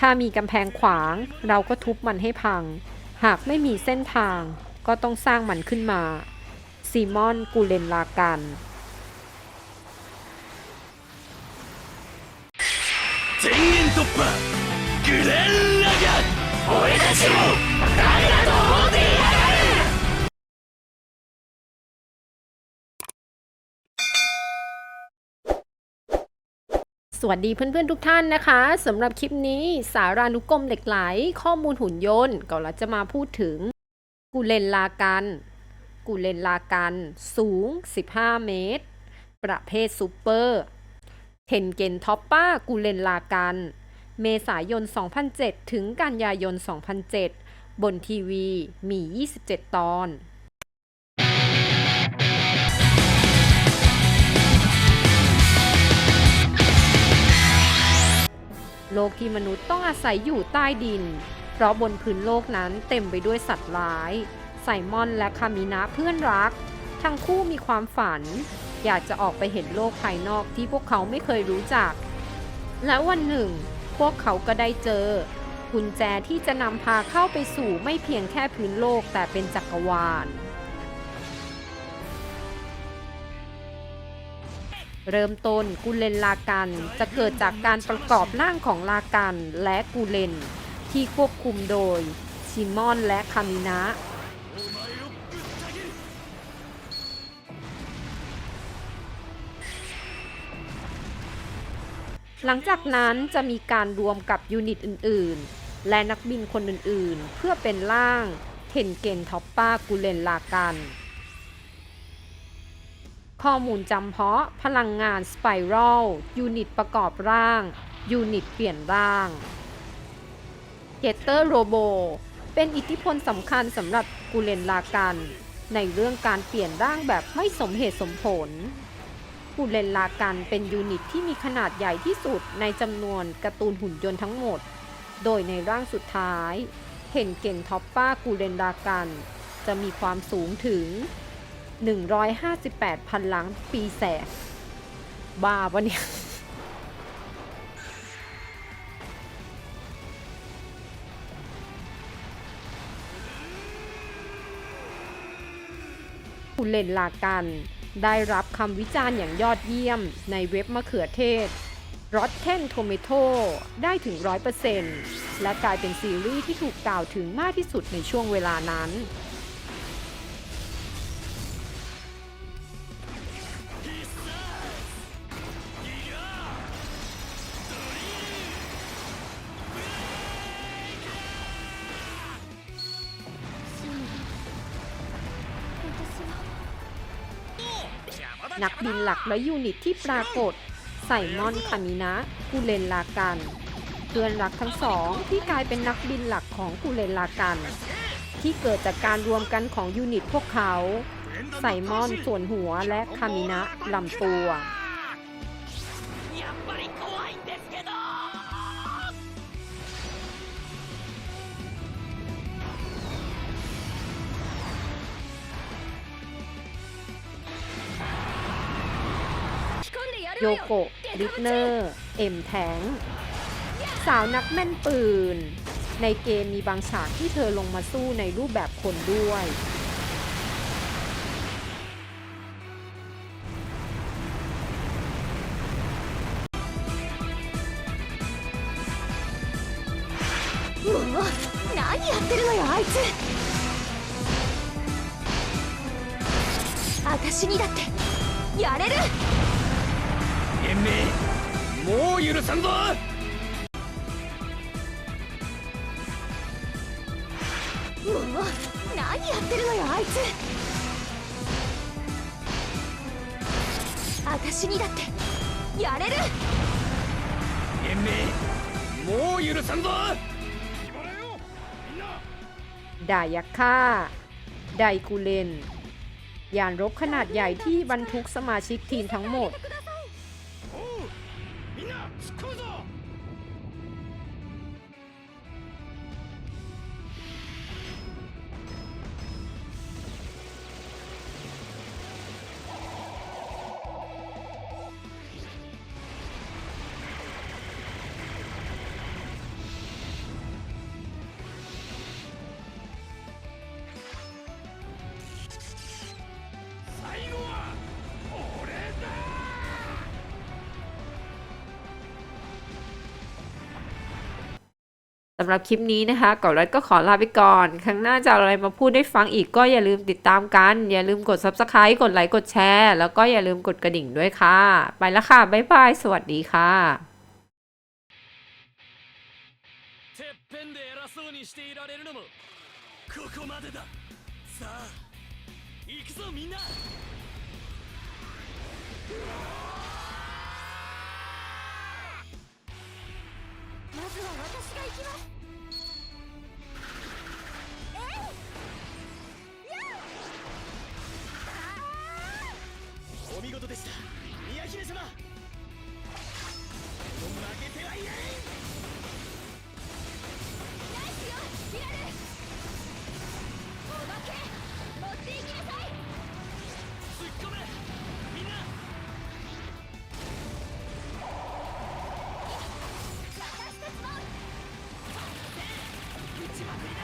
ถ้ามีกำแพงขวาง เราก็ทุบมันให้พัง หากไม่มีเส้นทาง ก็ต้องสร้างมันขึ้นมา ซีมอน กูเลนลากัน 全員突破グレンラガン俺たちも誰だ สวัสดีเพื่อนๆทุกท่านนะคะสำหรับคลิปนี้สารานุกรมเหล็กไหล ข้อมูลหุ่นยนต์ก็เราจะมาพูดถึง กูเลนลากัน กูเลนลากันสูง 15 เมตร ประเภทซูเปอร์เทนเกนท็อปป้ากูเลนลากัน เมษายน 2007 ถึงกันยายน 2007 บนทีวีมี 27 ตอน โลกที่มนุษย์ต้องอาศัยอยู่ใต้ดิน เพราะบนพื้นโลกนั้นเต็มไปด้วยสัตว์ร้าย ไซมอนและคามินะเพื่อนรัก ทั้งคู่มีความฝัน อยากจะออกไปเห็นโลกภายนอกที่พวกเขาไม่เคยรู้จัก และวันหนึ่ง พวกเขาก็ได้เจอ กุญแจที่จะนำพาเข้าไปสู่ไม่เพียงแค่พื้นโลกแต่เป็นจักรวาล เริ่มต้นกูเลนลากัน จะเกิดจากการประกอบร่างของลากันและกูเลน ที่ควบคุมโดย ชิมอนและคามินะหลังจากนั้นจะมีการรวมกับยูนิตอื่น ๆ และนักบินคนอื่น ๆ เพื่อเป็นร่างเทนเกนท็อปป้ากูเลนลากัน ข้อมูลจำเพาะ พลังงานสไปรัลยูนิตประกอบร่าง ยูนิตเปลี่ยนร่าง เกเตอร์โรโบเป็นอิทธิพลสำคัญสำหรับกูเลนลากัน ในเรื่องการเปลี่ยนร่างแบบไม่สมเหตุสมผล กูเลนลากันเป็นยูนิตที่มีขนาดใหญ่ที่สุดในจำนวนการ์ตูนหุ่นยนต์ทั้งหมด โดยในร่างสุดท้าย เห็นเก่นท็อปป้ากูเลนลากัน จะมีความสูงถึง 158พันล้านปีแสงบ้าปะเนี่ยคุณเลนลากัน ได้รับคำวิจารณ์อย่างยอดเยี่ยมในเว็บมะเขือเทศ Rotten Tomato ได้ถึง 100%และกลายเป็นซีรีส์ที่ถูกกล่าวถึงมากที่สุดในช่วงเวลานั้น นักบินหลักและยูนิตที่ปรากฏ ไซมอน คามินะ กูเลนลากัน เพื่อนรักทั้งสองที่กลายเป็นนักบินหลักของกูเลนลากัน ที่เกิดจากการรวมกันของยูนิตพวกเขา ไซมอนส่วนหัวและคามินะลำตัว โยโกะลิกเนอร์ เอ็มแทงสาวนักแม่นปืน ในเกมมีบางฉากที่เธอลงมาสู้ในรูปแบบคนด้วย うわ何やってるのよあいつ私にだってやれる 延命もう許さんぞうわ何やってるのよあいつ私にだってやれる延命もう許さんぞ ดายาค่า ไดกูเลน ยานรบขนาดใหญ่ที่บรรทุกสมาชิกทีมทั้งหมด สำหรับคลิปนี้นะคะก่อนรัดก็ขอลาไปก่อน ครั้งหน้าจะเอาอะไรมาพูดได้ฟังอีกก็อย่าลืมติดตามกัน อย่าลืมกด subscribe กดไลค์ กดแชร์ แล้วก็อย่าลืมกดกระดิ่งด้วยค่ะ ไปแล้วค่ะ บ๊ายบาย สวัสดีค่ะ てっぺんで偉そうにしていられるのもここまでださあ行くぞみんな próxima